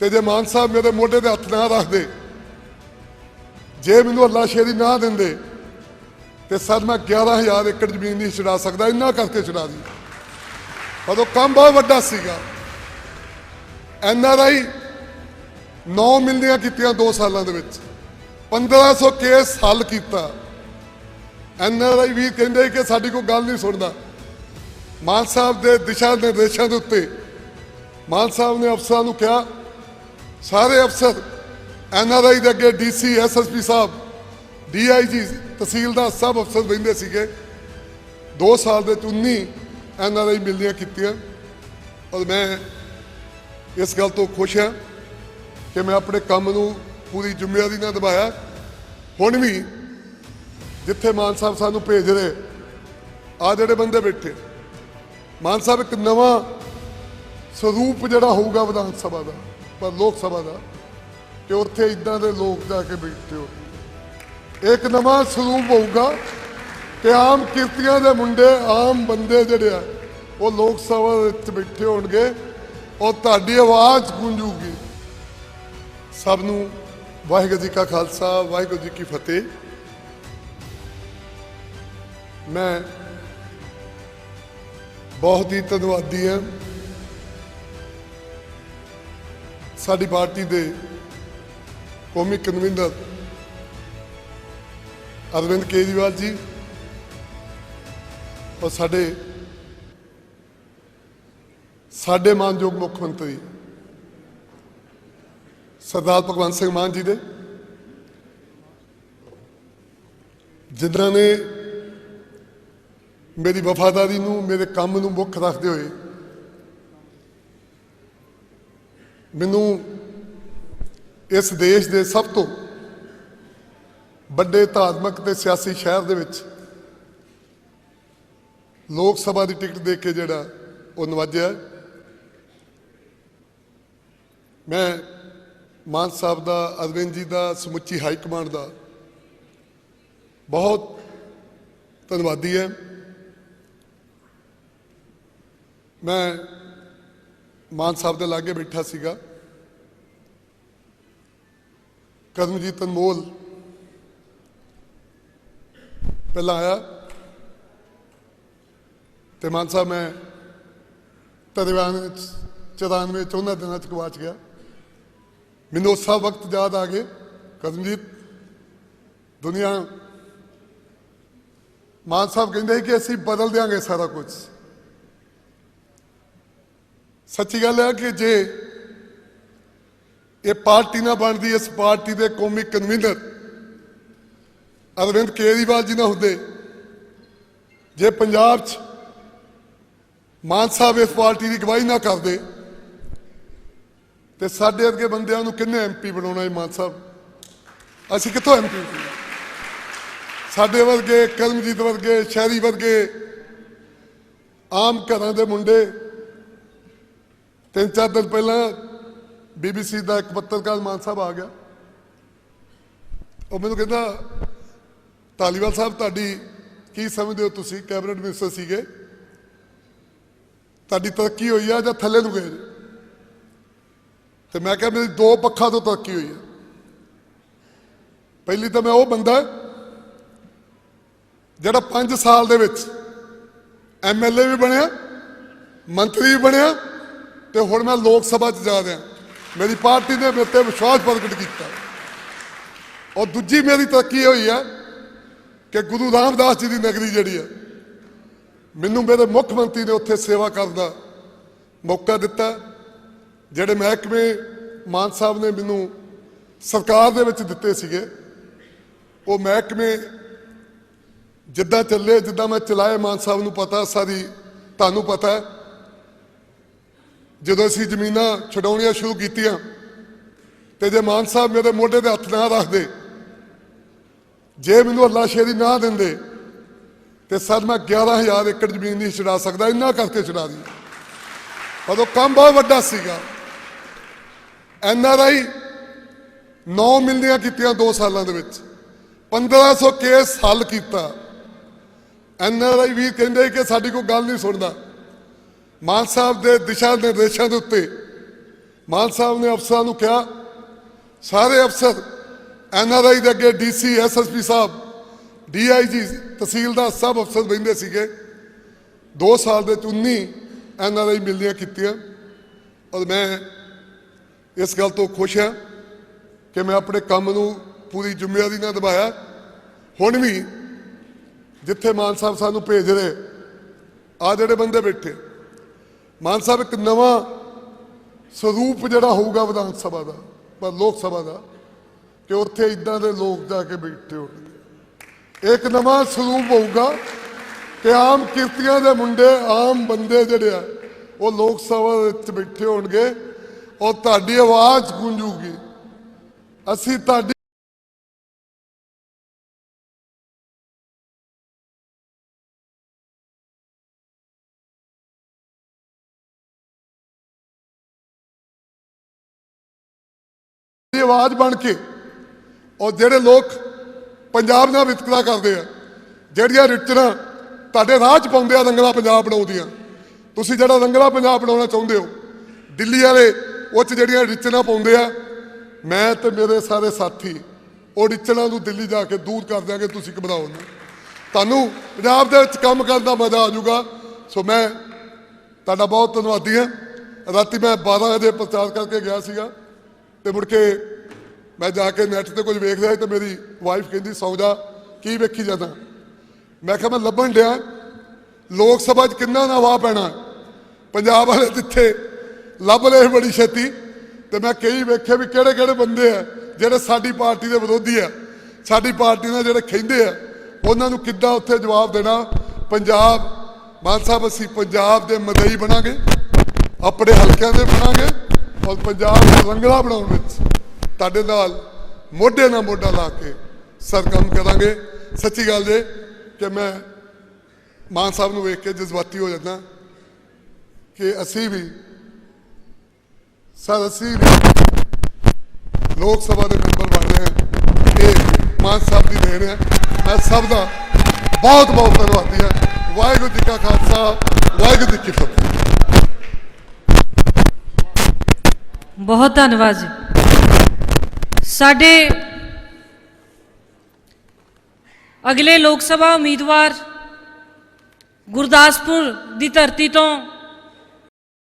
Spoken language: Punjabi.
ਤੇ ਜੇ ਮਾਨ ਸਾਹਿਬ ਮੇਰੇ ਮੋਢੇ ਤੇ ਹੱਥ ਨਾ ਰੱਖਦੇ, ਜੇ ਮੈਨੂੰ ਅੱਲਾ ਸ਼ੇਰੀ ਨਾ ਦਿੰਦੇ, ਤੇ ਸਰ ਮੈਂ 11000 ਏਕੜ ਜ਼ਮੀਨ ਨਹੀਂ ਛੁਡਾ ਸਕਦਾ, ਇੰਨਾ ਕਰਕੇ ਛੁਡਾ ਦੀ। ਪਰ ਉਹ ਕੰਮ ਬਹੁਤ ਵੱਡਾ ਸੀਗਾ। ਐਨ ਆਰ ਆਈ 9 ਮਿਲਦੀਆਂ ਕੀਤੀਆਂ 2 ਸਾਲਾਂ ਦੇ ਵਿੱਚ। 1500 ਕੇਸ ਹੱਲ ਕੀਤਾ। ਐਨ ਆਰ ਆਈ ਵੀ ਕਹਿੰਦੇ ਕਿ ਸਾਡੀ ਕੋਈ ਗੱਲ ਨਹੀਂ ਸੁਣਦਾ। ਮਾਨ ਸਾਹਿਬ ਦੇ ਦਿਸ਼ਾ ਨਿਰਦੇਸ਼ਾਂ ਦੇ ਉੱਤੇ ਮਾਨ ਸਾਹਿਬ ਨੇ ਅਫਸਰਾਂ ਨੂੰ ਕਿਹਾ ਸਾਰੇ ਅਫਸਰ ਐਨ ਆਰ ਆਈ ਦੇ ਅੱਗੇ ਡੀਸੀ ਐਸਐਸਪੀ ਸਾਹਿਬ ਡੀਆਈਜੀ ਤਹਿਸੀਲਦਾਰ ਸਭ ਅਫਸਰ ਬੈਠੇ ਸੀਗੇ। 2 ਸਾਲ ਦੇ ਵਿੱਚ 19 ਐਨ ਆਰ ਆਈ ਮਿਲਦੀਆਂ ਕੀਤੀਆਂ। ਔਰ ਮੈਂ ਇਸ ਗੱਲ ਤੋਂ ਖੁਸ਼ ਹਾਂ ਕਿ ਮੈਂ ਆਪਣੇ ਕੰਮ ਨੂੰ ਪੂਰੀ ਜ਼ਿੰਮੇਵਾਰੀ ਨਾਲ ਨਿਭਾਇਆ। ਹੁਣ ਵੀ ਜਿੱਥੇ ਮਾਨ ਸਾਹਿਬ ਸਾਨੂੰ ਭੇਜ ਰਹੇ ਆ ਜਿਹੜੇ ਬੰਦੇ ਬੈਠੇ, ਮਾਨ ਸਾਹਿਬ ਇੱਕ ਨਵਾਂ ਸਰੂਪ ਜਿਹੜਾ ਹੋਊਗਾ ਵਿਧਾਨ ਸਭਾ ਦਾ। ਪਰ ਲੋਕ ਸਭਾ ਦਾ, ਕਿ ਉੱਥੇ ਇਦਾਂ ਦੇ ਲੋਕ ਜਾ ਕੇ ਬੈਠੇ ਹੋ ਇੱਕ ਨਵਾਂ ਸਰੂਪ ਹੋਊਗਾ ਕਿ ਆਮ ਕਿਰਤੀਆਂ ਦੇ ਮੁੰਡੇ, ਆਮ ਬੰਦੇ ਜਿਹੜੇ ਆ, ਉਹ ਲੋਕ ਸਭਾ ਵਿੱਚ ਬੈਠੇ ਹੋਣਗੇ, ਔਰ ਤੁਹਾਡੀ ਆਵਾਜ਼ ਗੂੰਜੂਗੀ। ਸਭ ਨੂੰ ਵਾਹਿਗੁਰੂ ਜੀ ਕਾ ਖਾਲਸਾ, ਵਾਹਿਗੁਰੂ ਜੀ ਕੀ ਫਤਿਹ। ਮੈਂ ਬਹੁਤ ਹੀ ਧੰਨਵਾਦੀ ਹਾਂ ਸਾਡੀ ਪਾਰਟੀ ਦੇ ਕੌਮੀ ਕਨਵੀਨਰ ਅਰਵਿੰਦ ਕੇਜਰੀਵਾਲ ਜੀ ਔਰ ਸਾਡੇ ਸਾਡੇ ਮਾਨਯੋਗ ਮੁੱਖ ਮੰਤਰੀ ਸਰਦਾਰ ਭਗਵੰਤ ਸਿੰਘ ਮਾਨ ਜੀ ਦੇ, ਜਿਨ੍ਹਾਂ ਨੇ ਮੇਰੀ ਵਫਾਦਾਰੀ ਨੂੰ, ਮੇਰੇ ਕੰਮ ਨੂੰ ਮੁੱਖ ਰੱਖਦੇ ਹੋਏ ਮੈਨੂੰ ਇਸ ਦੇਸ਼ ਦੇ ਸਭ ਤੋਂ ਵੱਡੇ ਧਾਰਮਿਕ ਤੇ ਸਿਆਸੀ ਸ਼ਹਿਰ ਦੇ ਵਿੱਚ ਲੋਕ ਸਭਾ ਦੀ ਟਿਕਟ ਦੇ ਕੇ ਜਿਹੜਾ ਉਹ ਨਵਾਜਿਆ ਮੈਂ ਮਾਨ ਸਾਹਿਬ ਦਾ, ਅਰਵਿੰਦ ਜੀ ਦਾ, ਸਮੁੱਚੀ ਹਾਈ ਕਮਾਂਡ ਦਾ ਬਹੁਤ ਧੰਨਵਾਦੀ ਹੈ। ਮੈਂ ਮਾਨ ਸਾਹਿਬ ਦੇ ਲਾਗੇ ਬੈਠਾ ਸੀਗਾ। ਕਰਮਜੀਤ ਅਨਮੋਲ ਪਹਿਲਾਂ ਆਇਆ ਤੇ ਮਾਨ ਸਾਹਿਬ ਮੈਂ ਤਦਵਾਨ 94 ਚੌਦਾਂ ਦਿਨਾਂ ਚ ਗਵਾਚ ਗਿਆ ਮੈਨੂੰ ਉਸ ਸਭ ਵਕਤ ਯਾਦ ਆ ਗਏ ਕਰਮਜੀਤ ਦੁਨੀਆ ਮਾਨ ਸਾਹਿਬ ਕਹਿੰਦੇ ਸੀ ਕਿ ਅਸੀਂ ਬਦਲ ਦਿਆਂਗੇ ਸਾਰਾ ਕੁਝ ਸੱਚੀ ਗੱਲ ਹੈ ਕਿ ਜੇ ਇਹ ਪਾਰਟੀ ਨਾ ਬਣਦੀ, ਇਸ ਪਾਰਟੀ ਦੇ ਕੌਮੀ ਕਨਵੀਨਰ ਅਰਵਿੰਦ ਕੇਜਰੀਵਾਲ ਜੀ ਨਾ ਹੁੰਦੇ। ਜੇ ਪੰਜਾਬ 'ਚ ਮਾਨ ਸਾਹਿਬ ਇਸ ਪਾਰਟੀ ਦੀ ਗਵਾਹੀ ਨਾ ਕਰਦੇ, ਤੇ ਸਾਡੇ ਅੱਗੇ ਬੰਦਿਆਂ ਨੂੰ ਕਿੰਨੇ ਐਮਪੀ ਬਣਾਉਣਾ ਹੈ ਮਾਨ ਸਾਹਿਬ? ਅਸੀਂ ਕਿੱਥੋਂ ਐਮਪੀ ਸਾਡੇ ਵਰਗੇ, ਕਰਮਜੀਤ ਵਰਗੇ, ਸ਼ਹਿਰੀ ਵਰਗੇ, ਆਮ ਘਰਾਂ ਦੇ ਮੁੰਡੇ, ਤਿੰਨ ਚਾਰ ਦਿਨ ਪਹਿਲਾਂ ਬੀਬੀਸੀ ਦਾ ਇੱਕ ਪੱਤਰਕਾਰ ਮਾਨ ਸਾਹਿਬ ਆ ਗਿਆ। ਉਹ ਮੈਨੂੰ ਕਹਿੰਦਾ, ਧਾਲੀਵਾਲ ਸਾਹਿਬ, ਤੁਹਾਡੀ ਕੀ ਸਮਝਦੇ ਹੋ ਤੁਸੀਂ? ਕੈਬਨਿਟ ਮਿਨਿਸਟਰ ਸੀਗੇ। ਤੁਹਾਡੀ ਤਰੱਕੀ ਹੋਈ ਆ ਜਾਂ ਥੱਲੇ ਨੂੰ ਗਏ ਜੀ? ਤੇ ਮੈਂ ਕਿਹਾ, ਮੇਰੀ ਦੋ ਪੱਖਾਂ ਤੋਂ ਤਰੱਕੀ ਹੋਈ ਆ। ਪਹਿਲੀ ਤਾਂ ਮੈਂ ਉਹ ਬੰਦਾ ਜਿਹੜਾ 5 ਸਾਲ ਦੇ ਵਿੱਚ ਐਮਐਲਏ ਵੀ ਬਣਿਆ, ਮੰਤਰੀ ਵੀ ਬਣਿਆ ਤੇ ਹੁਣ ਮੈਂ ਲੋਕ ਸਭਾ 'ਚ ਜਾ ਰਿਹਾ। ਮੇਰੀ ਪਾਰਟੀ ਨੇ ਮੇਰੇ ਤੇ ਵਿਸ਼ਵਾਸ ਪ੍ਰਗਟ ਕੀਤਾ। ਔਰ ਦੂਜੀ ਮੇਰੀ ਤਰੱਕੀ ਇਹ ਹੋਈ ਹੈ ਕਿ ਗੁਰੂ ਰਾਮਦਾਸ ਜੀ ਦੀ ਨਗਰੀ ਜਿਹੜੀ ਹੈ, ਮੈਨੂੰ ਮੇਰੇ ਮੁੱਖ ਮੰਤਰੀ ਨੇ ਉੱਥੇ ਸੇਵਾ ਕਰਨ ਦਾ ਮੌਕਾ ਦਿੱਤਾ, ਜਿਹੜੇ ਮਹਿਕਮੇ ਮਾਨ ਸਾਹਿਬ ਨੇ ਮੈਨੂੰ ਸਰਕਾਰ ਦੇ ਵਿੱਚ ਦਿੱਤੇ ਸੀਗੇ। ਉਹ ਮਹਿਕਮੇ ਜਿੱਦਾਂ ਚੱਲੇ, ਜਿੱਦਾਂ ਮੈਂ ਚਲਾਏ, ਮਾਨ ਸਾਹਿਬ ਨੂੰ ਪਤਾ, ਸਾਰੀ ਤੁਹਾਨੂੰ ਪਤਾ ਹੈ। ਜਦੋਂ ਅਸੀਂ ਜ਼ਮੀਨਾਂ ਛਡਾਉਣੀਆਂ ਸ਼ੁਰੂ ਕੀਤੀਆਂ, ਤੇ ਜੇ ਮਾਨ ਸਾਹਿਬ ਮੇਰੇ ਮੋਢੇ ਤੇ ਹੱਥ ਨਾ ਰੱਖਦੇ, ਜੇ ਮੈਨੂੰ ਅੱਲਾ ਸ਼ੇਰੀ ਨਾ ਦਿੰਦੇ, ਤੇ ਸਰ ਮੈਂ 11000 ਏਕੜ ਜ਼ਮੀਨ ਨਹੀਂ ਛਡਾ ਸਕਦਾ, ਇੰਨਾ ਕਰਕੇ ਛਡਾ ਦੀ ਪਰ ਕੰਮ ਬਹੁਤ ਵੱਡਾ ਸੀਗਾ। ਐਨ ਆਰ ਆਈ 9 ਮਿਲਦੀਆਂ ਕੀਤੀਆਂ 2 ਸਾਲਾਂ ਦੇ ਵਿੱਚ। 1500 ਕੇਸ ਹੱਲ ਕੀਤਾ। ਐਨ ਆਰ ਆਈ ਵੀ ਕਹਿੰਦੇ ਕਿ ਸਾਡੀ ਕੋਈ ਗੱਲ ਨਹੀਂ ਸੁਣਦਾ। ਮਾਨ ਸਾਹਿਬ ਦੇ ਦਿਸ਼ਾ ਨਿਰਦੇਸ਼ਾਂ ਦੇ ਉੱਤੇ ਮਾਨ ਸਾਹਿਬ ਨੇ ਅਫਸਰਾਂ ਨੂੰ ਕਿਹਾ, ਸਾਰੇ ਅਫਸਰ ਐਨਆਰਆਈ ਦੇ ਅੱਗੇ ਡੀਸੀ ਐਸਐਸਪੀ ਸਾਹਿਬ ਡੀਆਈਜੀ ਤਹਿਸੀਲਦਾਰ ਸਭ ਅਫਸਰ ਬੈਠੇ ਸੀਗੇ। 2 ਸਾਲ ਦੇ ਵਿੱਚ 19 ਐਨਆਰਆਈ ਮਿਲਦੀਆਂ ਕੀਤੀਆਂ। ਔਰ ਮੈਂ ਇਸ ਗੱਲ ਤੋਂ ਖੁਸ਼ ਹਾਂ ਕਿ ਮੈਂ ਆਪਣੇ ਕੰਮ ਨੂੰ ਪੂਰੀ ਜ਼ਿੰਮੇਵਾਰੀ ਨਾਲ ਨਿਭਾਇਆ। ਹੁਣ ਵੀ ਜਿੱਥੇ ਮਾਨ ਸਾਹਿਬ ਸਾਨੂੰ ਭੇਜ ਰਹੇ ਆ ਜਿਹੜੇ ਬੰਦੇ ਬੈਠੇ ਮਾਨ ਸਾਹਿਬ, ਇੱਕ ਨਵਾਂ ਸਰੂਪ ਜਿਹੜਾ ਹੋਊਗਾ ਵਿਧਾਨ ਸਭਾ ਦਾ ਪਰ ਲੋਕ ਸਭਾ ਦਾ, ਕਿ ਉੱਥੇ ਇਦਾਂ ਦੇ ਲੋਕ ਜਾ ਕੇ ਬੈਠੇ ਹੋਣਗੇ ਇੱਕ ਨਵਾਂ ਸਰੂਪ ਹੋਊਗਾ ਕਿ ਆਮ ਕਿਰਤੀਆਂ ਦੇ ਮੁੰਡੇ, ਆਮ ਬੰਦੇ ਜਿਹੜੇ ਆ, ਉਹ ਲੋਕ ਸਭਾ ਵਿੱਚ ਬੈਠੇ ਹੋਣਗੇ, ਔਰ ਤੁਹਾਡੀ ਆਵਾਜ਼ ਗੂੰਜੂਗੀ। ਅਸੀਂ ਤੁਹਾਡੀ ਆਵਾਜ਼ ਬਣ ਕੇ ਔਰ ਜਿਹੜੇ ਲੋਕ ਪੰਜਾਬ ਨਾਲ ਵਿਤਕਰਾ ਕਰਦੇ ਆ, ਜਿਹੜੀਆਂ ਰਿਚਰਾਂ ਤੁਹਾਡੇ ਰਾਹ ਚ ਪਾਉਂਦੇ ਆ ਰੰਗਲਾ ਪੰਜਾਬ ਬਣਾਉਂਦੀਆਂ, ਤੁਸੀਂ ਜਿਹੜਾ ਰੰਗਲਾ ਪੰਜਾਬ ਬਣਾਉਣਾ ਚਾਹੁੰਦੇ ਹੋ, ਦਿੱਲੀ ਵਾਲੇ ਉਹ ਚ ਜਿਹੜੀਆਂ ਰਿਚਰਾਂ ਪਾਉਂਦੇ ਆ, ਮੈਂ ਤੇ ਮੇਰੇ ਸਾਰੇ ਸਾਥੀ ਉਹ ਰਿਚਰਾਂ ਨੂੰ ਦਿੱਲੀ ਜਾ ਕੇ ਦੂਰ ਕਰ ਦਿਆਂਗੇ, ਤੁਸੀਂ ਘਬਰਾਓ ਨਾ। ਤੁਹਾਨੂੰ ਪੰਜਾਬ ਦੇ ਵਿੱਚ ਕੰਮ ਕਰਨ ਦਾ ਮਜ਼ਾ ਆ ਜਾਊਗਾ, ਸੋ ਮੈਂ ਤੁਹਾਡਾ ਬਹੁਤ ਧੰਨਵਾਦੀ ਹਾਂ। ਰਾਤੀ ਮੈਂ 12 ਵਜੇ ਪ੍ਰਚਾਰ ਕਰਕੇ ਗਿਆ ਸੀਗਾ ਤੇ ਮੁੜ ਕੇ ਮੈਂ ਜਾ ਕੇ ਨੈਟ ਤੇ ਕੁਝ ਵੇਖਦਾ ਸੀ ਤੇ ਮੇਰੀ ਵਾਈਫ ਕਹਿੰਦੀ, ਸੌਂ ਜਾ, ਕੀ ਵੇਖੀ ਜਾਂਦਾ? ਮੈਂ ਕਿਹਾ, ਮੈਂ ਲੱਭਣ ਡਿਆ। ਲੋਕ ਸਭਾ 'ਚ ਕਿੰਨਾ ਨਾ ਵਾਹ ਪੈਣਾ। ਪੰਜਾਬ ਵਾਲੇ ਜਿੱਥੇ ਲੱਭ ਲਏ ਬੜੀ ਛੇਤੀ ਤੇ ਮੈਂ ਕਈ ਵੇਖੇ ਵੀ ਕਿਹੜੇ ਕਿਹੜੇ ਬੰਦੇ ਆ, ਜਿਹੜੇ ਸਾਡੀ ਪਾਰਟੀ ਦੇ ਵਿਰੋਧੀ ਆ। ਸਾਡੀ ਪਾਰਟੀ ਨਾਲ ਜਿਹੜੇ ਖੈਂਦੇ ਆ, ਉਹਨਾਂ ਨੂੰ ਕਿੱਦਾਂ ਉੱਥੇ ਜਵਾਬ ਦੇਣਾ? ਪੰਜਾਬ, ਮਾਨ ਸਾਹਿਬ, ਅਸੀਂ ਪੰਜਾਬ ਦੇ ਮਦਈ ਬਣਾਂਗੇ, ਆਪਣੇ ਹਲਕਿਆਂ ਦੇ ਬਣਾਂਗੇ ਔਰ ਪੰਜਾਬ ਨੂੰ ਰੰਗਲਾ ਬਣਾਉਣ ਵਿੱਚ ਤੁਹਾਡੇ ਨਾਲ ਮੋਢੇ ਨਾਲ ਮੋਢਾ ਲਾ ਕੇ ਸਰ ਕੰਮ ਕਰਾਂਗੇ ਸੱਚੀ ਗੱਲ ਜੇ ਕਿ ਮੈਂ ਮਾਨ ਸਾਹਿਬ ਨੂੰ ਵੇਖ ਕੇ ਜਜ਼ਬਾਤੀ ਹੋ ਜਾਂਦਾ ਕਿ ਅਸੀਂ ਵੀ, ਸਰ ਅਸੀਂ ਵੀ ਲੋਕ ਸਭਾ ਦੇ ਮੈਂਬਰ ਬਣ ਰਹੇ ਹਾਂ। ਇਹ ਮਾਨ ਸਾਹਿਬ ਦੀ ਦੇਣ ਹੈ। ਮੈਂ ਸਭ ਦਾ ਬਹੁਤ ਬਹੁਤ ਧੰਨਵਾਦੀ ਹਾਂ। ਵਾਹਿਗੁਰੂ ਜੀ ਕਾ ਖਾਲਸਾ, ਵਾਹਿਗੁਰੂ ਜੀ ਕੀ ਫਤਿਹ। ਬਹੁਤ ਧੰਨਵਾਦ ਜੀ। ਸਾਡੇ ਅਗਲੇ ਲੋਕ ਸਭਾ ਉਮੀਦਵਾਰ ਗੁਰਦਾਸਪੁਰ ਦੀ ਧਰਤੀ ਤੋਂ